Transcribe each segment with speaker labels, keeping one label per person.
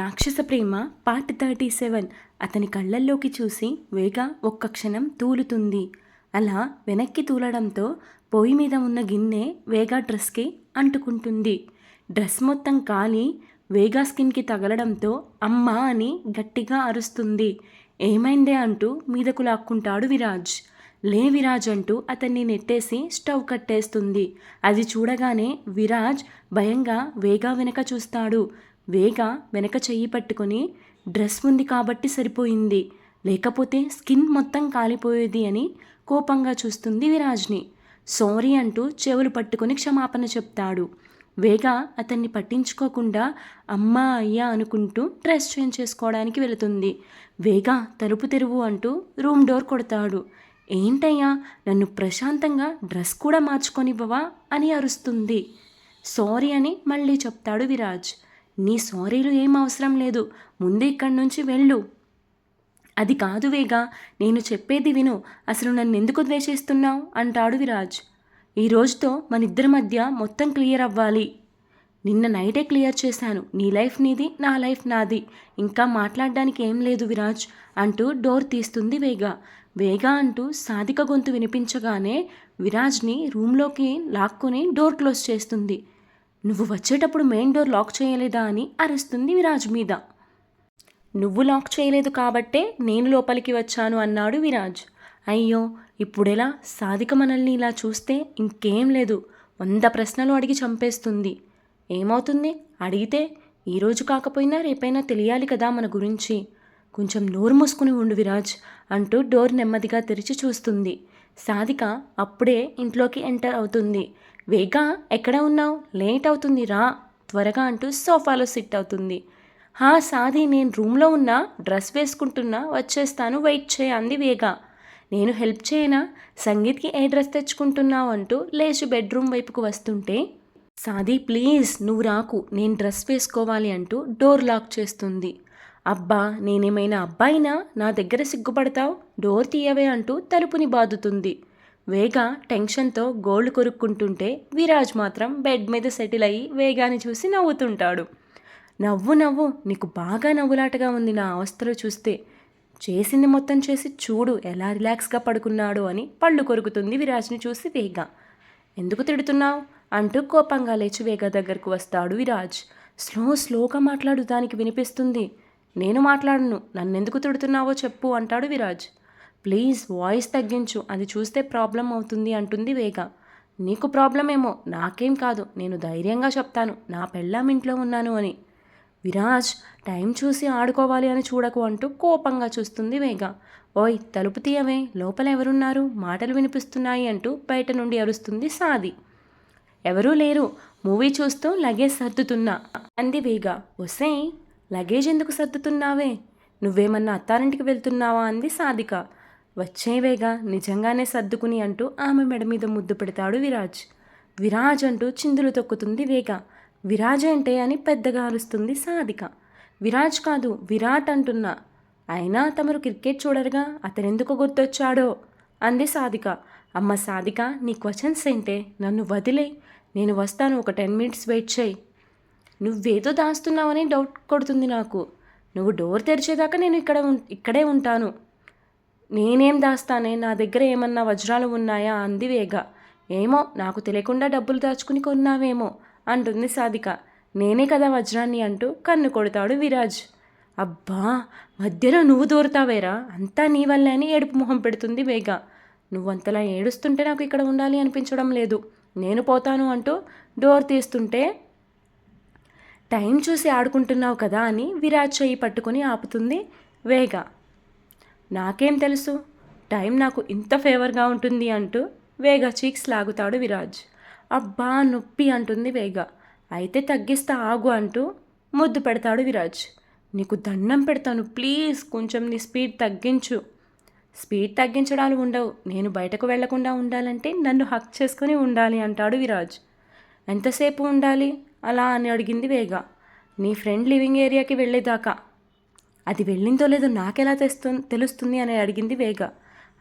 Speaker 1: రాక్షస ప్రేమ part thirty seven అతని కళ్ళల్లోకి చూసి వేగ ఒక్క క్షణం తూలుతుంది. అలా వెనక్కి తూలడంతో పొయ్యి మీద ఉన్న గిన్నె వేగా డ్రెస్కి అంటుకుంటుంది. డ్రెస్ మొత్తం కాలి వేగా స్కిన్కి తగలడంతో అమ్మా అని గట్టిగా అరుస్తుంది. ఏమైందే అంటూ మీదకు లాక్కుంటాడు విరాజ్. లే విరాజ్ అంటూ అతన్ని నెట్టేసి స్టవ్ కట్టేస్తుంది. అది చూడగానే విరాజ్ భయంగా వేగా వెనక చూస్తాడు. వేగ వెనక చెయ్యి పట్టుకొని డ్రెస్ ఉంది కాబట్టి సరిపోయింది. లేకపోతే స్కిన్ మొత్తం కాలిపోయేది అని కోపంగా చూస్తుంది విరాజ్ని. సారీ అంటూ చెవులు పట్టుకొని క్షమాపణ చెప్తాడు. వేగ అతన్ని పట్టించుకోకుండా అమ్మా అయ్యా అనుకుంటూ డ్రెస్ చేంజ్ చేసుకోవడానికి వెళుతుంది. వేగ తలుపు తెరువు అంటూ రూమ్ డోర్ కొడతాడు. ఏంటయ్యా నన్ను ప్రశాంతంగా డ్రెస్ కూడా మార్చుకొనివ్వవా అని అరుస్తుంది. సారీ అని మళ్ళీ చెప్తాడు విరాజ్. నీ సారీలు ఏం అవసరం లేదు. ముందు ఇక్కడి నుంచి వెళ్ళు. అది కాదు వేగా నేను చెప్పేది విను. అసలు నన్ను ఎందుకు ద్వేషిస్తున్నావు? అంటాడు విరాజ్. ఈ రోజుతో మన ఇద్దరి మధ్య మొత్తం క్లియర్ అవ్వాలి. నిన్న నైటే క్లియర్ చేశాను. నీ లైఫ్ నీది నా లైఫ్ నాది. ఇంకా మాట్లాడడానికి ఏం లేదు విరాజ్ అంటూ డోర్ తీస్తుంది వేగా. వేగా అంటూ సాధిక గొంతు వినిపించగానే విరాజ్ని రూమ్లోకి లాక్కొని డోర్ క్లోజ్ చేస్తుంది. నువ్వు వచ్చేటప్పుడు మెయిన్ డోర్ లాక్ చేయలేదా అని అరుస్తుంది విరాజ్ మీద. నువ్వు లాక్ చేయలేదు కాబట్టే నేను లోపలికి వచ్చాను అన్నాడు విరాజ్. అయ్యో ఇప్పుడెలా? సాధిక మనల్ని ఇలా చూస్తే ఇంకేం లేదు. వంద ప్రశ్నలు అడిగి చంపేస్తుంది. ఏమవుతుంది? అడిగితే ఈరోజు కాకపోయినా రేపైనా తెలియాలి కదా మన గురించి. కొంచెం నోరు మూసుకుని ఉండు విరాజ్ అంటూ డోర్ నెమ్మదిగా తెరిచి చూస్తుంది. సాధిక అప్పుడే ఇంట్లోకి ఎంటర్ అవుతుంది. వేగా ఎక్కడ ఉన్నావు? లేట్ అవుతుంది రా. త్వరగా అంటూ సోఫాలో సిట్ అవుతుంది. హా సాది నేను రూమ్లో ఉన్నా డ్రెస్ వేసుకుంటున్నా వచ్చేస్తాను వెయిట్ చేయ అంది వేగా. నేను హెల్ప్ చేయనా? సంగీత్కి ఏ డ్రెస్ తెచ్చుకుంటున్నావు? అంటూ లేచి బెడ్రూమ్ వైపుకు వస్తుంటే సాది ప్లీజ్ నువ్వు రాకు నేను డ్రెస్ వేసుకోవాలి అంటూ డోర్ లాక్ చేస్తుంది. అబ్బా నేనేమైనా అబ్బాయినా? నా దగ్గర సిగ్గుపడతావు? డోర్ తీయవే అంటూ తలుపుని బాదుతుంది. వేగ టెన్షన్తో గోల్డ్ కొరుక్కుంటుంటే విరాజ్ మాత్రం బెడ్ మీద సెటిల్ అయ్యి వేగాని చూసి నవ్వుతుంటాడు. నవ్వు నవ్వు నీకు బాగా నవ్వులాటగా ఉంది నా అవస్థలో చూస్తే. చేసింది మొత్తం చేసి చూడు ఎలా రిలాక్స్గా పడుకున్నాడు అని పళ్ళు కొరుకుతుంది విరాజ్ని చూసి వేగ. ఎందుకు తిడుతున్నావు? అంటూ కోపంగా లేచి వేగ దగ్గరకు వస్తాడు విరాజ్. స్లో స్లోగా మాట్లాడు దానికి వినిపిస్తుంది. నేను మాట్లాడను నన్నెందుకు తిడుతున్నావో చెప్పు అంటాడు విరాజ్. ప్లీజ్ వాయిస్ తగ్గించు అది చూస్తే ప్రాబ్లం అవుతుంది అంటుంది వేగ. నీకు ప్రాబ్లం ఏమో నాకేం కాదు నేను ధైర్యంగా చెప్తాను నా పెళ్ళాం ఇంట్లో ఉన్నాను అని. విరాజ్ టైం చూసి ఆడుకోవాలి అని చూడకు అంటూ కోపంగా చూస్తుంది వేగ. ఓయ్ తలుపు తీయవే లోపల ఎవరున్నారు? మాటలు వినిపిస్తున్నాయి అంటూ బయట నుండి అరుస్తుంది సాది. ఎవరూ లేరు మూవీ చూస్తూ లగేజ్ సర్దుతున్నా అంది వేగ. వసే లగేజ్ ఎందుకు సర్దుతున్నావే? నువ్వేమన్నా అత్తారింటికి వెళ్తున్నావా? అంది సాదిక వచ్చేవేగా నిజంగానే సర్దుకుని అంటూ ఆమె మెడ మీద ముద్దు పెడతాడు విరాజ్. విరాజ్ అంటూ చిందులు తొక్కుతుంది వేగ. విరాజ్ అంటే అని పెద్దగా అరుస్తుంది సాధిక. విరాజ్ కాదు విరాట్ అంటున్నా. అయినా తమరు క్రికెట్ చూడరుగా అతనెందుకు గుర్తొచ్చాడో? అంది సాధిక. అమ్మ సాధిక నీ క్వశ్చన్స్ ఏంటే? నన్ను వదిలే. నేను వస్తాను ఒక టెన్ మినిట్స్ వెయిట్ చేయి. నువ్వేదో దాస్తున్నావని డౌట్ కొడుతుంది నాకు. నువ్వు డోర్ తెరిచేదాకా నేను ఇక్కడ ఉం- ఇక్కడే ఉంటాను. నేనేం దాస్తానే? నా దగ్గర ఏమన్నా వజ్రాలు ఉన్నాయా? అంది వేగ. ఏమో నాకు తెలియకుండా డబ్బులు దాచుకుని కొన్నావేమో అంటుంది సాధిక. నేనే కదా వజ్రాన్ని అంటూ కన్ను కొడతాడు విరాజ్. అబ్బా మధ్యలో నువ్వు దూరతావేరా? అంతా నీ వల్లే అని ఏడుపు మొహం పెడుతుంది వేగ. నువ్వంతలా ఏడుస్తుంటే నాకు ఇక్కడ ఉండాలి అనిపించడం లేదు. నేను పోతాను అంటూ డోర్ తీస్తుంటే టైం చూసి ఆడుకుంటున్నావు కదా అని విరాజ్ చెయ్యి పట్టుకుని ఆపుతుంది వేగ. నాకేం తెలుసు? టైం నాకు ఇంత ఫేవర్గా ఉంటుంది అంటూ వేగ చీక్స్ లాగుతాడు విరాజ్. అబ్బా నొప్పి అంటుంది వేగ. అయితే తగ్గిస్తా ఆగు అంటూ ముద్దు పెడతాడు విరాజ్. నీకు దండం పెడతాను ప్లీజ్ కొంచెం నీ స్పీడ్ తగ్గించు. స్పీడ్ తగ్గించడాలు ఉండవు. నేను బయటకు వెళ్ళకుండా ఉండాలంటే నన్ను హక్ చేసుకుని ఉండాలి అంటాడు విరాజ్. ఎంతసేపు ఉండాలి? అలా అని అడిగింది వేగ. నీ ఫ్రెండ్ లివింగ్ ఏరియాకి వెళ్ళేదాకా అది వెళ్ళిందో లేదో నాకెలా తెస్తు తెలుస్తుంది అని అడిగింది వేగ.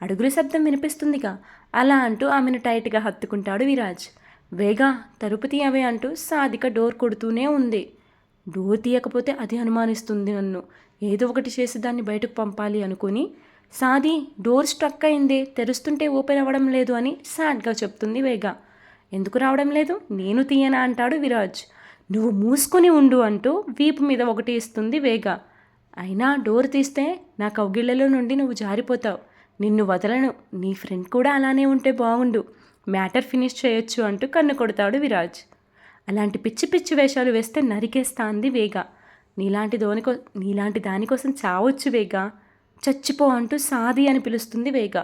Speaker 1: అడుగుల శబ్దం వినిపిస్తుందిగా. అలా అంటూ ఆమెను టైట్గా హత్తుకుంటాడు విరాజ్. వేగా తలుపు తీయవే అంటూ సాధిక డోర్ కొడుతూనే ఉంది. డోర్ తీయకపోతే అది అనుమానిస్తుంది నన్ను. ఏదో ఒకటి చేసి దాన్ని బయటకు పంపాలి అనుకుని. సాది డోర్ స్ట్రక్ అయిందే తెరుస్తుంటే ఓపెన్ అవ్వడం లేదు అని సాడ్గా చెప్తుంది వేగా. ఎందుకు రావడం లేదు? నేను తీయనా అంటాడు విరాజ్. నువ్వు మూసుకొని ఉండు అంటూ వీపు మీద ఒకటి ఇస్తుంది వేగా. అయినా డోర్ తీస్తే నా కౌగిళ్ళలో నుండి నువ్వు జారిపోతావు. నిన్ను వదలను. నీ ఫ్రెండ్ కూడా అలానే ఉంటే బాగుండు మ్యాటర్ ఫినిష్ చేయొచ్చు అంటూ కన్ను కొడతాడు విరాజ్. అలాంటి పిచ్చి పిచ్చి వేషాలు వేస్తే నరికేస్తా అంది వేగ. నీలాంటి దోనికో నీలాంటి దానికోసం చావచ్చు వేగ. చచ్చిపో అంటూ సాది అని పిలుస్తుంది వేగ.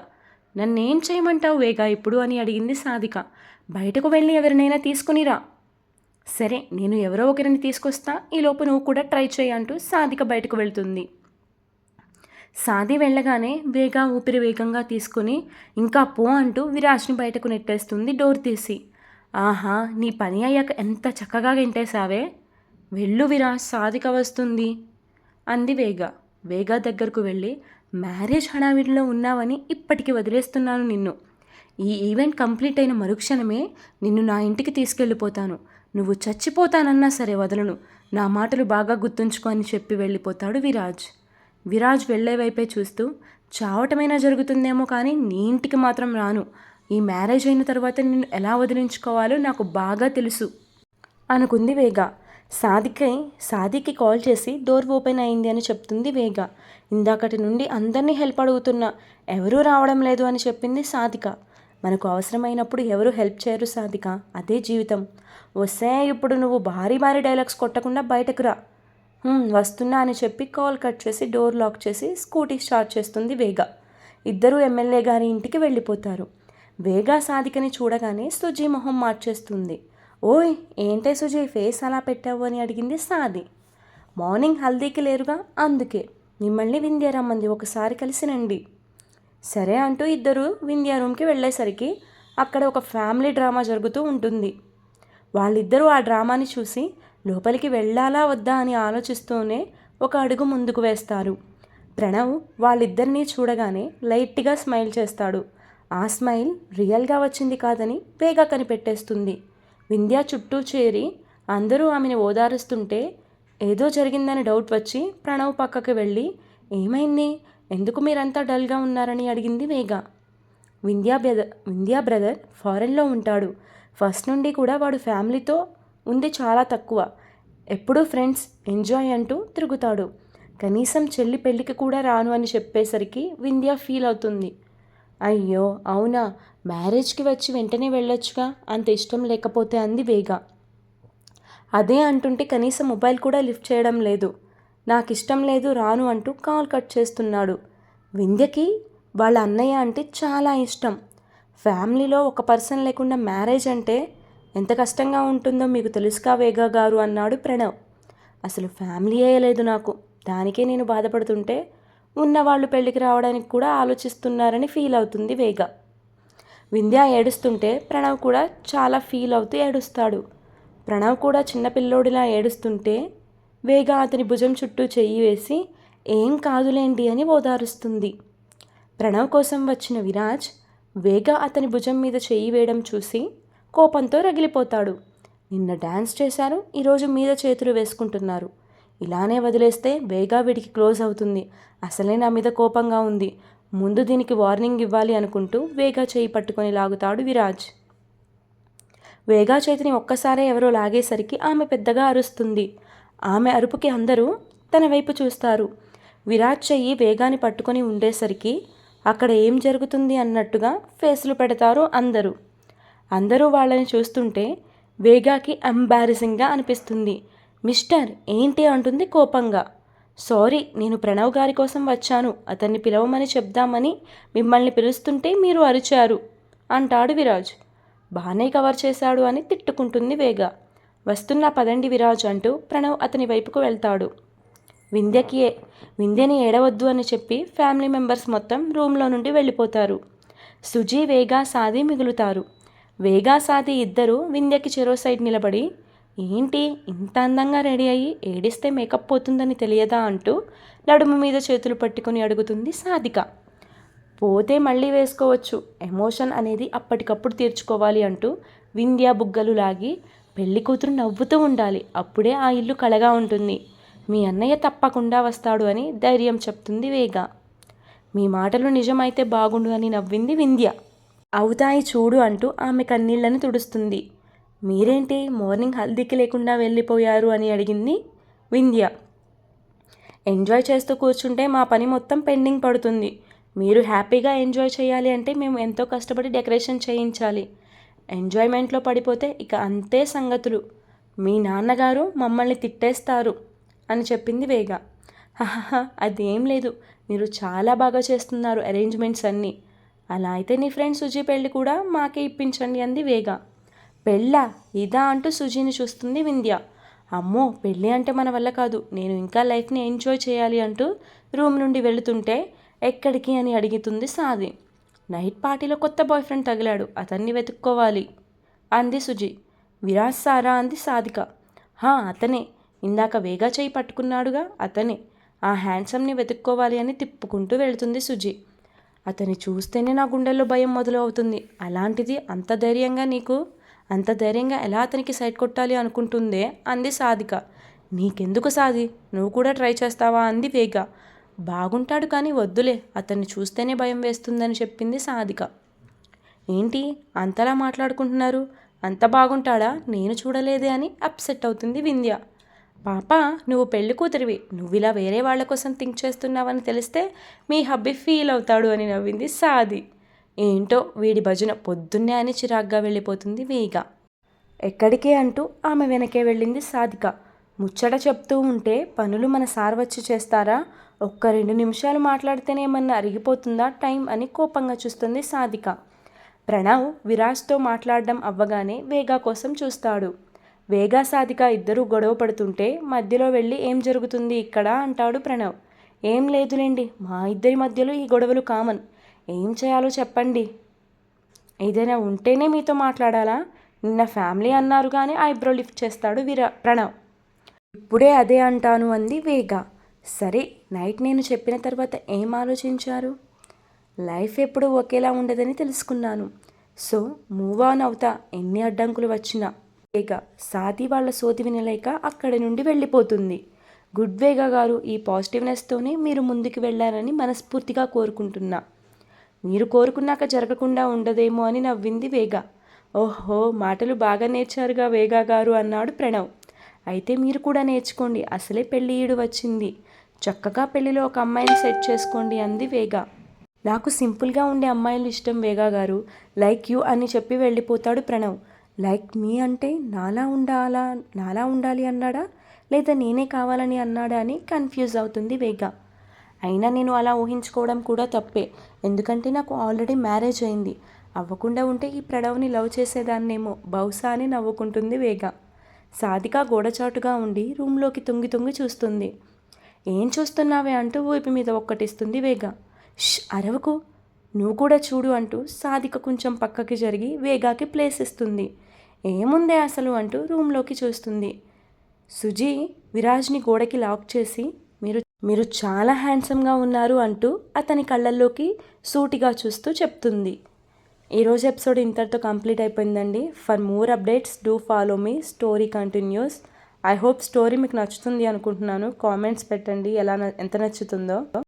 Speaker 1: నన్నేం చేయమంటావు వేగ ఇప్పుడు అని అడిగింది సాధిక. బయటకు వెళ్ళి ఎవరినైనా తీసుకునిరా. సరే నేను ఎవరో ఒకరిని తీసుకొస్తా ఈలోపు నువ్వు కూడా ట్రై చేయి అంటూ సాధిక బయటకు వెళ్తుంది. సాది వెళ్ళగానే వేగా ఊపిరి వేగంగా తీసుకుని ఇంకా పో అంటూ విరాజ్ని బయటకు నెట్టేస్తుంది డోర్ తీసి ఆహా నీ పని అయ్యాక ఎంత చక్కగా గెంటేశావే. వెళ్ళు విరాజ్ సాధిక వస్తుంది అంది వేగ. వేగ దగ్గరకు వెళ్ళి మ్యారేజ్ హడావిడిలో ఉన్నావని ఇప్పటికి వదిలేస్తున్నాను నిన్ను. ఈ ఈవెంట్ కంప్లీట్ అయిన మరుక్షణమే నిన్ను నా ఇంటికి తీసుకెళ్ళిపోతాను. నువ్వు చచ్చిపోతానన్నా సరే వదలను. నా మాటలు బాగా గుర్తుంచుకో అని చెప్పి వెళ్ళిపోతాడు విరాజ్. విరాజ్ వెళ్ళే వైపే చూస్తూ చావటమైనా జరుగుతుందేమో కానీ నీ ఇంటికి మాత్రం రాను. ఈ మ్యారేజ్ అయిన తర్వాత నిన్ను ఎలా వదిలించుకోవాలో నాకు బాగా తెలుసు అనుకుంది వేగా. సాదికై సాదికి కాల్ చేసి డోర్ ఓపెన్ అయింది అని చెప్తుంది వేగా. ఇందాకటి నుండి అందరినీ హెల్ప్ అడుగుతున్నా ఎవరూ రావడం లేదు అని చెప్పింది సాదిక. మనకు అవసరమైనప్పుడు ఎవరు హెల్ప్ చేయరు సాధిక. అదే జీవితం. వస్తే ఇప్పుడు నువ్వు భారీ భారీ డైలాగ్స్ కొట్టకుండా బయటకు రా. వస్తున్నా అని చెప్పి కాల్ కట్ చేసి డోర్ లాక్ చేసి స్కూటీ స్టార్ట్ చేస్తుంది వేగా. ఇద్దరూ ఎమ్మెల్యే గారి ఇంటికి వెళ్ళిపోతారు. వేగా సాధికని చూడగానే సుజీ మొహం మార్చేస్తుంది. ఓయ్ ఏంటే సుజీ ఫేస్ అలా పెట్టావు అని అడిగింది సాది. మార్నింగ్ హల్దీకి లేరుగా అందుకే. మిమ్మల్ని వింధ్య రమ్మంది ఒకసారి కలిసినండి. సరే అంటూ ఇద్దరు వింధ్యా రూమ్కి వెళ్ళేసరికి అక్కడ ఒక ఫ్యామిలీ డ్రామా జరుగుతూ ఉంటుంది. వాళ్ళిద్దరూ ఆ డ్రామాని చూసి లోపలికి వెళ్ళాలా వద్దా? అని ఆలోచిస్తూనే ఒక అడుగు ముందుకు వేస్తారు. ప్రణవ్ వాళ్ళిద్దరినీ చూడగానే లైట్గా స్మైల్ చేస్తాడు. ఆ స్మైల్ రియల్గా వచ్చింది కాదని వేగా కనిపెట్టేస్తుంది. వింధ్య చుట్టూ చేరి అందరూ ఆమెను ఓదారుస్తుంటే ఏదో జరిగిందని డౌట్ వచ్చి ప్రణవ్ పక్కకు వెళ్ళి ఏమైంది? ఎందుకు మీరంతా డల్గా ఉన్నారని అడిగింది వేగ వింధ్యా బ్రదర్ వింధ్యా బ్రదర్ ఫారెన్లో ఉంటాడు. ఫస్ట్ నుండి కూడా వాడు ఫ్యామిలీతో ఉంది చాలా తక్కువ. ఎప్పుడూ ఫ్రెండ్స్ ఎంజాయ్ అంటూ తిరుగుతాడు. కనీసం చెల్లి పెళ్ళికి కూడా రాను అని చెప్పేసరికి వింధ్య ఫీల్ అవుతుంది. అయ్యో అవునా? మ్యారేజ్కి వచ్చి వెంటనే వెళ్ళొచ్చుగా? అంత ఇష్టం లేకపోతే అంది వేగ. అదే అంటుంటే కనీసం మొబైల్ కూడా లిఫ్ట్ చేయడం లేదు. నాకు ఇష్టం లేదు రాను అంటూ కాల్ కట్ చేస్తున్నాడు. వింధ్యకి వాళ్ళ అన్నయ్య అంటే చాలా ఇష్టం. ఫ్యామిలీలో ఒక పర్సన్ లేకుండా మ్యారేజ్ అంటే ఎంత కష్టంగా ఉంటుందో మీకు తెలుసుకా వేగా గారు అన్నాడు ప్రణవ్. అసలు ఫ్యామిలీయే లేదు నాకు. దానికే నేను బాధపడుతుంటే ఉన్నవాళ్ళు పెళ్ళికి రావడానికి కూడా ఆలోచిస్తున్నారని ఫీల్ అవుతుంది వేగ. వింధ్య ఏడుస్తుంటే ప్రణవ్ కూడా చాలా ఫీల్ అవుతూ ఏడుస్తాడు. ప్రణవ్ కూడా చిన్నపిల్లోడిలా ఏడుస్తుంటే వేగ అతని భుజం చుట్టూ చెయ్యి వేసి ఏం కాదులేండి అని ఓదారుస్తుంది. ప్రణవ్ కోసం వచ్చిన విరాజ్ వేగ అతని భుజం మీద చెయ్యి వేయడం చూసి కోపంతో రగిలిపోతాడు. నిన్న డ్యాన్స్ చేశారు ఈరోజు మీద చేతులు వేసుకుంటున్నారు. ఇలానే వదిలేస్తే వేగా వీడికి క్లోజ్ అవుతుంది. అసలే నా మీద కోపంగా ఉంది. ముందు దీనికి వార్నింగ్ ఇవ్వాలి అనుకుంటూ వేగా చేయి పట్టుకొని లాగుతాడు విరాజ్. వేగా చేతిని ఒక్కసారే ఎవరో లాగేసరికి ఆమె పెద్దగా అరుస్తుంది. ఆమె అరుపుకి అందరూ తన వైపు చూస్తారు. విరాట్ చెయ్యి వేగాన్ని పట్టుకొని ఉండేసరికి అక్కడ ఏం జరుగుతుంది అన్నట్టుగా ఫేసులు పెడతారు అందరూ. అందరూ వాళ్ళని చూస్తుంటే వేగాకి ఎంబారసింగ్గా అనిపిస్తుంది. మిస్టర్ ఏంటి అంటుంది కోపంగా. సారీ నేను ప్రణవ్ గారి కోసం వచ్చాను. అతన్ని పిలవమని చెప్దామని మిమ్మల్ని పిలుస్తుంటే మీరు అరిచారు అంటాడు విరాజ్. బాగానే కవర్ చేశాడు అని తిట్టుకుంటుంది వేగా. వస్తున్నా పదండి విరాజ్ అంటూ ప్రణవ్ అతని వైపుకు వెళ్తాడు. వింధ్యకి ఏ- వింధ్యని ఏడవద్దు అని చెప్పి ఫ్యామిలీ మెంబర్స్ మొత్తం రూమ్లో నుండి వెళ్ళిపోతారు. సుజీ వేగా సాది మిగులుతారు. వేగా సాది ఇద్దరు వింధ్యకి చెరో సైడ్ నిలబడి ఏంటి ఇంత అందంగా రెడీ అయ్యి ఏడిస్తే మేకప్ పోతుందని తెలియదా? అంటూ నడుము మీద చేతులు పట్టుకొని అడుగుతుంది సాధిక. పోతే మళ్ళీ వేసుకోవచ్చు. ఎమోషన్ అనేది అప్పటికప్పుడు తీర్చుకోవాలి అంటూ వింధ్య బుగ్గలు లాగి పెళ్ళి కూతురు నవ్వుతూ ఉండాలి. అప్పుడే ఆ ఇల్లు కళగా ఉంటుంది. మీ అన్నయ్య తప్పకుండా వస్తాడు అని ధైర్యం చెప్తుంది వేగ. మీ మాటలు నిజమైతే బాగుండు అని నవ్వింది వింధ్య. అవుతాయి చూడు అంటూ ఆమె కన్నీళ్ళను తుడుస్తుంది. మీరేంటి? మార్నింగ్ హల్దీకి లేకుండా వెళ్ళిపోయారు అని అడిగింది వింధ్య. ఎంజాయ్ చేస్తూ కూర్చుంటే మా పని మొత్తం పెండింగ్ పడుతుంది. మీరు హ్యాపీగా ఎంజాయ్ చేయాలి అంటే మేము ఎంతో కష్టపడి డెకరేషన్ చేయించాలి. ఎంజాయ్మెంట్లో పడిపోతే ఇక అంతే సంగతులు. మీ నాన్నగారు మమ్మల్ని తిట్టేస్తారు అని చెప్పింది వేగ. అదేం లేదు. మీరు చాలా బాగా చేస్తున్నారు అరేంజ్మెంట్స్ అన్నీ. అలా అయితే నీ ఫ్రెండ్ సుజీ పెళ్ళి కూడా మాకే ఇప్పించండి అంది వేగ. పెళ్ళా? ఇదా? అంటూ సుజీని చూస్తుంది వింధ్య. అమ్మో పెళ్ళి అంటే మన వల్ల కాదు. నేను ఇంకా లైఫ్ని ఎంజాయ్ చేయాలి అంటూ రూమ్ నుండి వెళుతుంటే ఎక్కడికి? అని అడుగుతుంది సాది. నైట్ పార్టీలో కొత్త బాయ్ ఫ్రెండ్ తగిలాడు. అతన్ని వెతుక్కోవాలి. అంది సుజి. విరాజ్ సారా? అంది సాధిక. హా అతనే. ఇందాక వేగా చేయి పట్టుకున్నాడుగా? అతనే. ఆ హ్యాండ్సమ్ని వెతుక్కోవాలి అని తిప్పుకుంటూ వెళుతుంది సుజి. అతన్ని చూస్తేనే నా గుండెల్లో భయం మొదలవుతుంది. అలాంటిది అంత ధైర్యంగా నీకు? అంత ధైర్యంగా ఎలా అతనికి సైట్ కొట్టాలి అనుకుంటుందే? అంది సాధిక. నీకెందుకు సాది? నువ్వు కూడా ట్రై చేస్తావా? అంది వేగా. బాగుంటాడు కానీ వద్దులే అతన్ని చూస్తేనే భయం వేస్తుందని చెప్పింది సాధిక. ఏంటి అంతలా మాట్లాడుకుంటున్నారు? అంత బాగుంటాడా? నేను చూడలేదే అని అప్సెట్ అవుతుంది వింధ్య. పాప నువ్వు పెళ్ళి కూతురివి. నువ్వు ఇలా వేరే వాళ్ళ కోసం థింక్ చేస్తున్నావని తెలిస్తే మీ హబ్బీ ఫీల్ అవుతాడు అని నవ్వింది సాది. ఏంటో వీడి భజన పొద్దున్నే అని చిరాగ్గా వెళ్ళిపోతుంది వేగ. ఎక్కడికే అంటూ ఆమె వెనకే వెళ్ళింది సాధిక. ముచ్చట చెప్తూ ఉంటే పనులు మన సార్ వచ్చి చేస్తారా? ఒక్క రెండు నిమిషాలు మాట్లాడితేనే ఏమన్నా అరిగిపోతుందా? టైం అని కోపంగా చూస్తుంది సాధిక. ప్రణవ్ విరాజ్తో మాట్లాడడం అవ్వగానే వేగా కోసం చూస్తాడు. వేగా సాధిక ఇద్దరూ గొడవ పడుతుంటే మధ్యలో వెళ్ళి ఏం జరుగుతుంది ఇక్కడ? అంటాడు ప్రణవ్. ఏం లేదులేండి మా ఇద్దరి మధ్యలో ఈ గొడవలు కామన్. ఏం చేయాలో చెప్పండి. ఏదైనా ఉంటేనే మీతో మాట్లాడాలా? నిన్న ఫ్యామిలీ అన్నారు కానీ ఐబ్రో లిఫ్ట్ చేస్తాడు విరా ప్రణవ్. ఇప్పుడే అదే అంటాను అంది వేగా. సరే నైట్ నేను చెప్పిన తర్వాత ఏం ఆలోచించారు? లైఫ్ ఎప్పుడూ ఒకేలా ఉండదని తెలుసుకున్నాను. సో మూవ్ ఆన్ అవుతా ఎన్ని అడ్డంకులు వచ్చినా. వేగ సాతి వాళ్ళ సోతి వినలేక అక్కడి నుండి వెళ్ళిపోతుంది. గుడ్ వేగా గారు ఈ పాజిటివ్నెస్తోనే మీరు ముందుకు వెళ్ళారని మనస్ఫూర్తిగా కోరుకుంటున్నా. మీరు కోరుకున్నాక జరగకుండా ఉండదేమో అని నవ్వింది వేగ. ఓహో మాటలు బాగా నేర్చారుగా వేగా గారు అన్నాడు ప్రణవ్. అయితే మీరు కూడా నేర్చుకోండి. అసలే పెళ్ళి ఈడు వచ్చింది. చక్కగా పెళ్ళిలో ఒక అమ్మాయిని సెట్ చేసుకోండి అంది వేగా. నాకు సింపుల్గా ఉండే అమ్మాయిలు ఇష్టం వేగా గారు. లైక్ యూ అని చెప్పి వెళ్ళిపోతాడు ప్రణవ్. లైక్ మీ అంటే నాలా ఉండాలా నాలా ఉండాలి అన్నాడా? లేదా నేనే కావాలని అన్నాడా అని కన్ఫ్యూజ్ అవుతుంది వేగా. అయినా నేను అలా ఊహించుకోవడం కూడా తప్పే. ఎందుకంటే నాకు ఆల్రెడీ మ్యారేజ్ అయింది. అవ్వకుండా ఉంటే ఈ ప్రణవ్ని లవ్ చేసేదాన్నేమో. బహుశా అని నవ్వుకుంటుంది వేగా. సాధిక గోడచాటుగా ఉండి రూమ్లోకి తొంగి తొంగి చూస్తుంది. ఏం చూస్తున్నావే అంటూ ఊపి మీద ఒక్కటిస్తుంది వేగ. ష్ అరవకు. నువ్వు కూడా చూడు అంటూ సాధిక కొంచెం పక్కకి జరిగి వేగాకి ప్లేస్ ఇస్తుంది. ఏముందే అసలు అంటూ రూమ్లోకి చూస్తుంది. సుజీ విరాజ్ని గోడకి లాక్ చేసి మీరు మీరు చాలా హ్యాండ్సమ్గా ఉన్నారు అంటూ అతని కళ్ళల్లోకి సూటిగా చూస్తూ చెప్తుంది. ఈరోజు ఎపిసోడ్ ఇంతటితో కంప్లీట్ అయిపోయిందండి. For more updates do follow me. Story continues. I hope story మీకు నచ్చుతుంది అనుకుంటున్నాను. కామెంట్స్ పెట్టండి. ఎలా ఎంత నచ్చుతుందో.